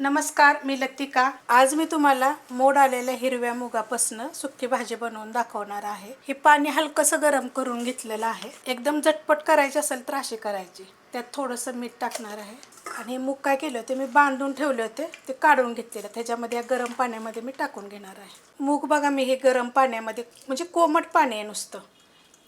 नमस्कार मी लतिका. आज मी तुम्हाला मोड आलेल्या हिरव्या मुगापासून सुकी भाजी बनवून दाखवणार आहे. हे पाणी हलकंसं गरम करून घेतलेलं आहे. एकदम झटपट करायची असेल तर अशी करायची. त्यात थोडंसं मीठ टाकणार आहे. आणि हे मूग काय केलं होते? मी बांधून ठेवले होते. ते काढून घेतलेलं. त्याच्यामध्ये या गरम पाण्यामध्ये मी टाकून घेणार आहे. मूग बघा मी हे गरम पाण्यामध्ये म्हणजे कोमट पाणी आहे नुसतं.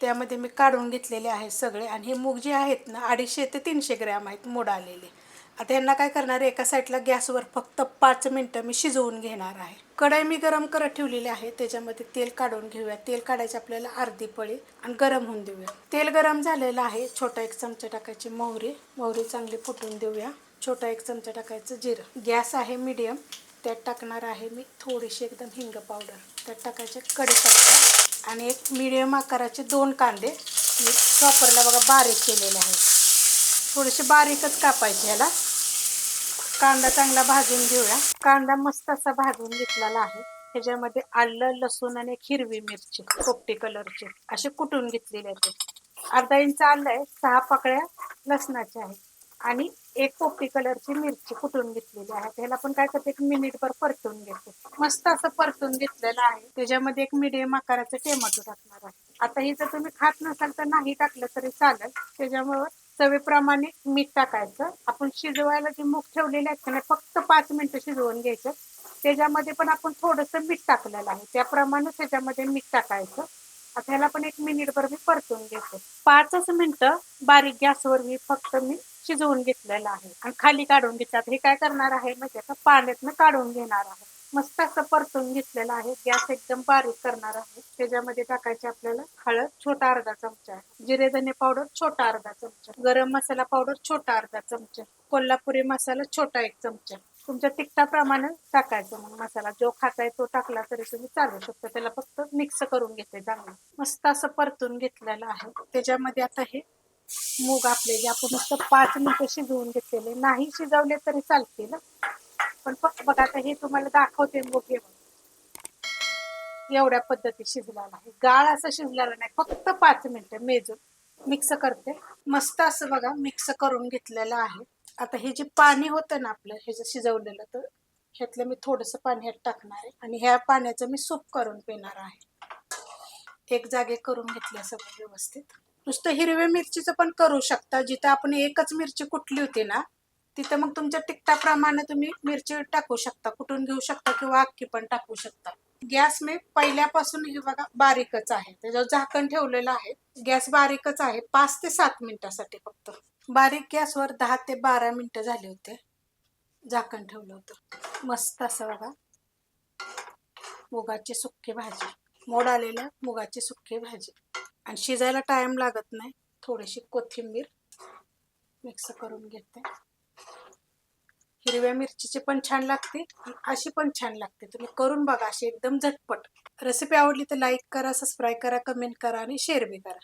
त्यामध्ये मी काढून घेतलेले आहे सगळे. आणि हे मूग जे आहेत ना अडीचशे ते तीनशे ग्रॅम आहेत मोड आलेले. आता यांना काय करणार आहे? एका साईडला गॅसवर फक्त पाच मिनटं मी शिजवून घेणार आहे. कढई मी गरम करत ठेवलेली आहे. त्याच्यामध्ये तेल काढून घेऊया. तेल काढायचे आपल्याला अर्धी पळी आणि गरम होऊन देऊया. तेल गरम झालेलं आहे. छोटा एक चमचा टाकायची मोहरी. मोहरी चांगली फुटून देऊया. छोटा एक चमचा टाकायचं जिरं. गॅस आहे मीडियम त्यात टाकणार आहे मी थोडीशी एकदम हिंग पावडर त्यात टाकायचे कढीपत्ता आणि एक मीडियम आकाराचे दोन कांदे मी चॉपरला बघा बारीक केलेले आहे थोडेसे बारीकच कापायचे ह्याला. कांदा चांगला भाजून घेऊया. कांदा मस्त असा भाजून घेतलेला आहे. त्याच्यामध्ये आलं लसूण आणि एक हिरवी मिरची पोपटी कलरची. असे कुटून घेतलेले आहेत अर्धा इंच आलं आहे सहा पाकळ्या लसणाच्या आहेत आणि एक पोपटी कलरची मिरची कुटून घेतलेली आहे. त्याला पण काय करते एक मिनिटभर परतून घेते. मस्त असं परतून घेतलेलं आहे. त्याच्यामध्ये एक मिडियम आकाराचं टोमॅटो टाकणार आहे. आता हे जर तुम्ही खात नसाल तर नाही टाकलं तरी चालेल. त्याच्यामुळं चवीप्रमाणे मीठ टाकायचं. आपण शिजवायला जे मूग ठेवलेले आहेत ना फक्त पाच मिनटं शिजवून घ्यायचं. त्याच्यामध्ये पण आपण थोडंसं मीठ टाकलेलं आहे. त्याप्रमाणे त्याच्यामध्ये मीठ टाकायचं. आता ह्याला पण एक मिनिटभर मी परतून घेते. पाचच मिनटं बारीक गॅसवर मी फक्त मी शिजवून घेतलेलं आहे. आणि खाली काढून घेतात हे काय करणार आहे? म्हणजे आता पाण्यातनं काढून घेणार आहे. मस्त असं परतून घेतलेलं आहे. गॅस एकदम बारीक करणार आहे. त्याच्यामध्ये टाकायचे आपल्याला हळद छोटा अर्धा चमचा. जिरे धने पावडर छोटा अर्धा चमचा. गरम मसाला पावडर छोटा अर्धा चमचा. कोल्हापुरी मसाला छोटा एक चमचा. तुमच्या तिखटाप्रमाणे टाकायचं मग मसाला. जो खाताय तो टाकला तरी तुम्ही चालू शकता. त्याला फक्त मिक्स करून घेते चांगलं. मस्त असं परतून घेतलेलं आहे. त्याच्यामध्ये आता हे मूग आपले जे आपण नुसतं पाच मिनिटं शिजवून घेतलेले. नाही शिजवले तरी चालतील पण बघा आता हे तुम्हाला दाखवते मूग एवढ्या पद्धती शिजलेला आहे. गाळ असं शिजलेला नाही. फक्त पाच मिनिटं मेजून मिक्स करते. मस्त असं बघा मिक्स करून घेतलेलं आहे. आता हे जे पाणी होतं ना आपलं हे जे शिजवलेलं तर ह्यातलं मी थोडंसं पाणी ह्यात टाकणार आहे. आणि ह्या पाण्याचं मी सूप करून पिणार आहे. एक जागे करून घेतलं सगळं व्यवस्थित. नुसतं हिरव्या मिरचीचं पण करू शकता. जिथं आपण एकच मिरची कुटली होती ना तिथं मग तुमच्या तिखटाप्रमाणे तुम्ही मिरची टाकू शकता कुठून घेऊ शकता किंवा अख्खी पण टाकू शकता. गॅस मी पहिल्यापासून हे बघा बारीकच आहे. त्याच्यावर झाकण ठेवलेलं आहे. गॅस बारीकच आहे. पाच ते सात मिनिटासाठी फक्त. बारीक गॅसवर दहा ते बारा मिनिटं झाले होते. झाकण ठेवलं होतं. मस्त असं बघा. मुगाची सुक्की भाजी. मोड आलेल्या मुगाची सुक्की भाजी. आणि शिजायला टाइम लागत नाही. थोडीशी कोथिंबीर मिक्स करून घेते. हिरव्या मिरचीची पण छान लागते अशी पण छान लागते. तुम्ही करून बघा अशी एकदम झटपट. रेसिपी आवडली तर लाईक करा सबस्क्राईब करा कमेंट करा आणि शेअर बी करा.